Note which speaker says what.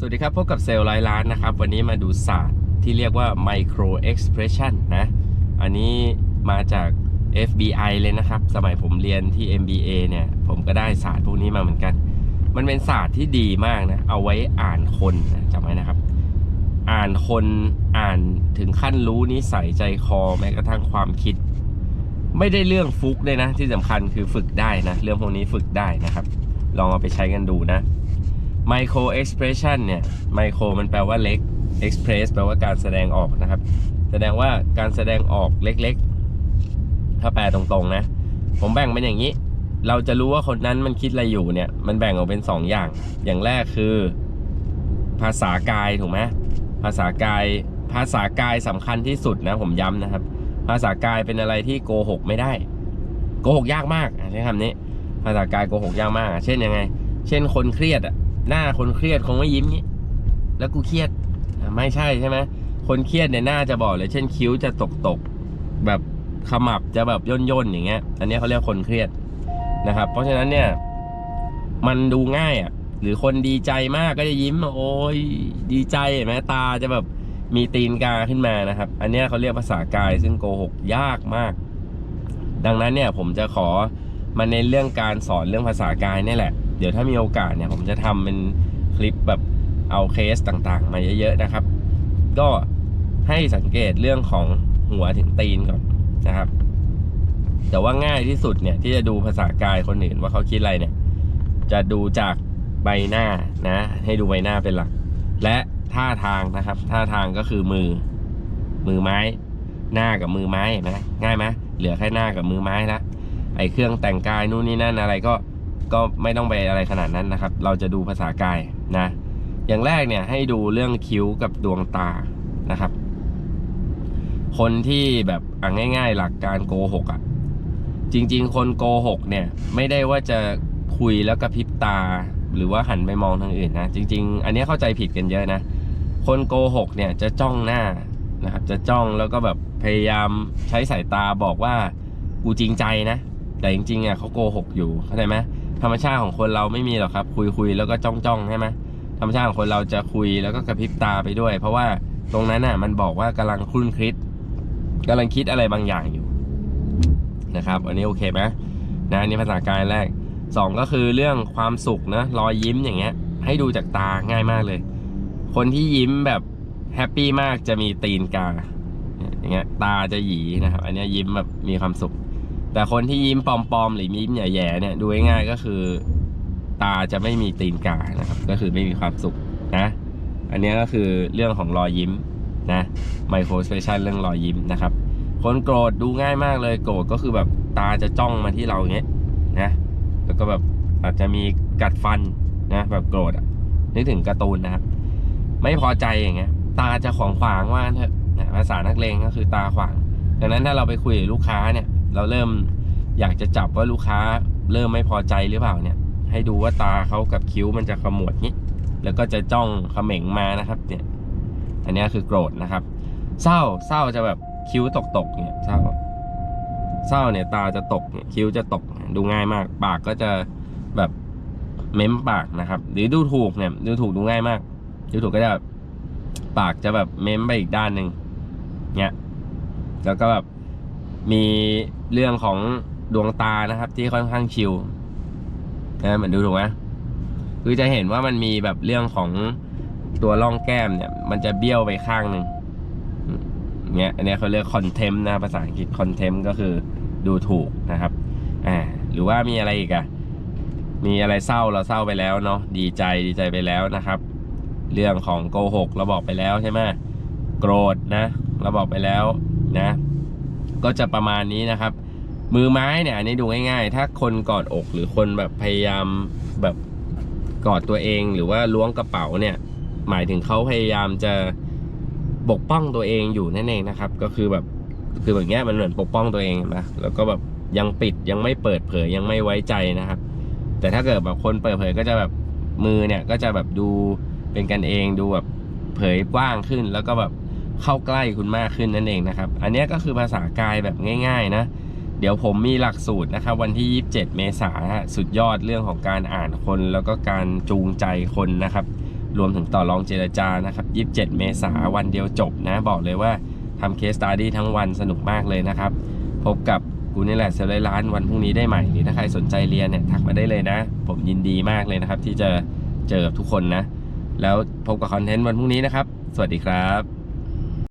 Speaker 1: สวัสดีครับ พบกับเซลล์ร้อยล้านนะครับ วันนี้มาดูศาสตร์ที่เรียกว่า micro expression นะ อันนี้มาจาก FBI เลยนะครับ สมัยผมเรียนที่ MBA เนี่ย ผมก็ได้ศาสตร์พวกนี้มาเหมือนกัน มันเป็นศาสตร์ที่ดีมากนะ เอาไว้อ่านคนนะจำไว้นะครับ อ่านคนอ่านถึงขั้นรู้นิสัยใจคอแม้กระทั่งความคิด ไม่ได้เรื่องฟุกเลยนะ ที่สำคัญคือฝึกได้นะ เรื่องพวกนี้ฝึกได้นะครับ ลองเอาไปใช้กันดูนะ micro expression เนี่ย micro มันแปลว่าเล็ก express แปลว่าการแสดงออกนะครับ แสดงว่าการแสดงออกเล็กๆ ถ้าแปลตรงๆนะ ผมแบ่งเป็นอย่างนี้ เราจะรู้ว่าคนนั้นมันคิดอะไรอยู่เนี่ย มันแบ่งออกเป็น2อย่าง อย่างแรกคือ ภาษากายถูกไหมภาษากายภาษากายสำคัญที่สุดนะผมย้ำนะครับ ภาษากายเป็นอะไรที่โกหกไม่ได้ โกหกยากมากใช้คำนี้ ภาษากายโกหกยากมาก เช่นยังไง เช่นคนเครียดอะ หน้าคนเครียดคงไม่ยิ้มงี้ แล้วกูเครียดไม่ใช่ใช่ไหมคนเครียดเนี่ยหน้าจะบอกเลย เช่นคิ้วจะตกตกแบบขมับจะแบบย่นย่นอย่างเงี้ย อันนี้เขาเรียกคนเครียดนะครับ เพราะฉะนั้นเนี่ย มันดูง่ายอะ หรือคนดีใจมากก็จะยิ้ม โอ้ยดีใจเห็นไหมตาจะแบบมีตีนกาขึ้นมานะครับ อันนี้เขาเรียกภาษากายซึ่งโกหกยากมาก ดังนั้นเนี่ยผมจะขอมาในเรื่องการสอนเรื่องภาษากายนี่แหละ เดี๋ยวถ้ามีโอกาสเนี่ยผมจะทำเป็นคลิปแบบเอาเคสต่างๆ มาเยอะๆนะครับ ก็ให้สังเกตเรื่องของหัวถึงตีนก่อนนะครับ แต่ว่าง่ายที่สุดเนี่ยที่จะดูภาษากายคนอื่นว่าเขาคิดอะไรเนี่ย จะดูจากใบหน้านะ ให้ดูใบหน้าเป็นหลัก และท่าทางนะครับ ท่าทางก็คือมือ มือไม้ หน้ากับมือไม้เห็นไหมง่ายไหมเหลือแค่หน้ากับมือไม้ละไอเครื่องแต่งกายนู่นนี่นั่นอะไรก็ ก็ไม่ต้องไปอะไรขนาดนั้นนะครับ เราจะดูภาษากายนะ อย่างแรกเนี่ยให้ดูเรื่องคิ้วกับดวงตานะครับ คนที่แบบอะง่ายๆหลักการโกหกอะ จริง ๆ คนโกหกเนี่ย ไม่ได้ว่าจะคุยแล้วกระพริบตา หรือว่าหันไปมองทางอื่นนะ จริง ๆ อันนี้เข้าใจผิดกันเยอะนะ คนโกหกเนี่ยจะจ้องหน้านะครับ จะจ้องแล้วก็แบบพยายามใช้สายตาบอกว่ากูจริงใจนะ แต่จริงๆอะเขาโกหกอยู่เข้าใจไหม ธรรมชาติของคนเราไม่มีหรอกครับ คุยคุยๆแล้วก็จ้องจ้องๆใช่ไหมธรรมชาติของคนเราจะคุยแล้วก็กระพริบตาไปด้วย เพราะว่าตรงนั้นน่ะ มันบอกว่ากำลังคลุ่นคิดกำลังคิดอะไรบางอย่างอยู่นะครับ อันนี้โอเคไหมนะอันนี้ภาษากายแรกสองก็คือเรื่องความสุขนะรอยยิ้มอย่างเงี้ย ให้ดูจากตาง่ายมากเลย คนที่ยิ้มแบบแฮปปี้มากจะมีตีนกาอย่างเงี้ยตาจะหยีนะครับ อันนี้ยิ้มแบบมีความสุข แต่คนที่ยิ้มปลอมๆหรือยิ้มแย่ๆเนี่ยดูง่ายๆก็คือ ตาจะไม่มีตีนกานะครับ ก็คือไม่มีความสุขนะ อันนี้ก็คือเรื่องของรอยยิ้มนะไมโครสเปชันเรื่องรอยยิ้มนะครับ คนโกรธดูง่ายมากเลยโกรธก็คือแบบตาจะจ้องมาที่เราอย่างเงี้ยนะแล้วก็แบบอาจจะมีกัดฟันนะแบบโกรธอะนึกถึงการ์ตูนนะครับ ไม่พอใจอย่างเงี้ยตาจะขวางขวางว่าเถอะนะภาษานักเลงก็คือตาขวางดังนั้นถ้าเราไปคุยกับลูกค้าเนี่ย เราเริ่มอยากจะจับว่าลูกค้าเริ่มไม่พอใจหรือเปล่าเนี่ย ให้ดูว่าตาเขากับคิ้วมันจะขมวดนี้แล้วก็จะจ้องเขม่งมานะครับเนี่ย อันนี้คือโกรธนะครับ เศร้าเศร้าจะแบบคิ้วตกตกเนี่ยเศร้าเศร้าเนี่ยตาจะตกเนี่ยคิ้วจะตกดูง่ายมาก ปากก็จะแบบเม้มปากนะครับ หรือดูถูกเนี่ยดูถูกดูง่ายมาก ดูถูกก็จะแบบปากจะแบบเม้มไปอีกด้านหนึ่งเนี่ยแล้วก็แบบ มีเรื่องของดวงตานะครับ ที่ค่อนข้างชิลนะเหมือนดูถูกไหมคือจะเห็นว่ามันมีแบบเรื่องของตัวร่องแก้มเนี่ย มันจะเบี้ยวไปข้างหนึ่งเนี่ยอันนี้เขาเรียกคอนเทมนะภาษาอังกฤษคอนเทมก็คือดูถูกนะครับอ่าหรือว่ามีอะไรอีกอะมีอะไรเศร้าเราเศร้าไปแล้วเนาะดีใจดีใจไปแล้วนะครับ เรื่องของโกหกเราบอกไปแล้วใช่ไหมโกรธนะ เราบอกไปแล้วนะ ก็จะประมาณนี้นะครับ มือไม้เนี่ยอันนี้ดูง่ายๆ ถ้าคนกอดอกหรือคนแบบพยายามแบบกอดตัวเองหรือว่าล้วงกระเป๋าเนี่ย หมายถึงเขาพยายามจะปกป้องตัวเองอยู่นั่นเองนะครับ ก็คือแบบคือแบบเนี้ยมันเหมือนปกป้องตัวเองนะแล้วก็แบบยังปิดยังไม่เปิดเผยยังไม่ไว้ใจนะครับ แต่ถ้าเกิดแบบคนเปิดเผยก็จะแบบมือเนี่ยก็จะแบบดูเป็นกันเองดูแบบเผยกว้างขึ้นแล้วก็แบบ เข้าใกล้คุณมากขึ้นนั่นเองนะครับ อันนี้ก็คือภาษากายแบบง่าย ๆ นะ เดี๋ยวผมมีหลักสูตรนะครับ วันที่ 27 เมษายนสุดยอดเรื่องของการอ่านคนแล้วก็การจูงใจคนนะครับ รวมถึงต่อรองเจรจานะครับ 27 เมษาวันเดียวจบนะ บอกเลยว่าทำเคสตาดี้ทั้งวันสนุกมากเลยนะครับ พบกับกูนี่แหละเซลล์ร้านวันพรุ่งนี้ได้ใหม่หรือถ้าใครสนใจเรียนเนี่ยทักมาได้เลยนะ ผมยินดีมากเลยนะครับ ที่จะเจอทุกคนนะ แล้วพบกับคอนเทนต์วันพรุ่งนี้นะครับ สวัสดีครับ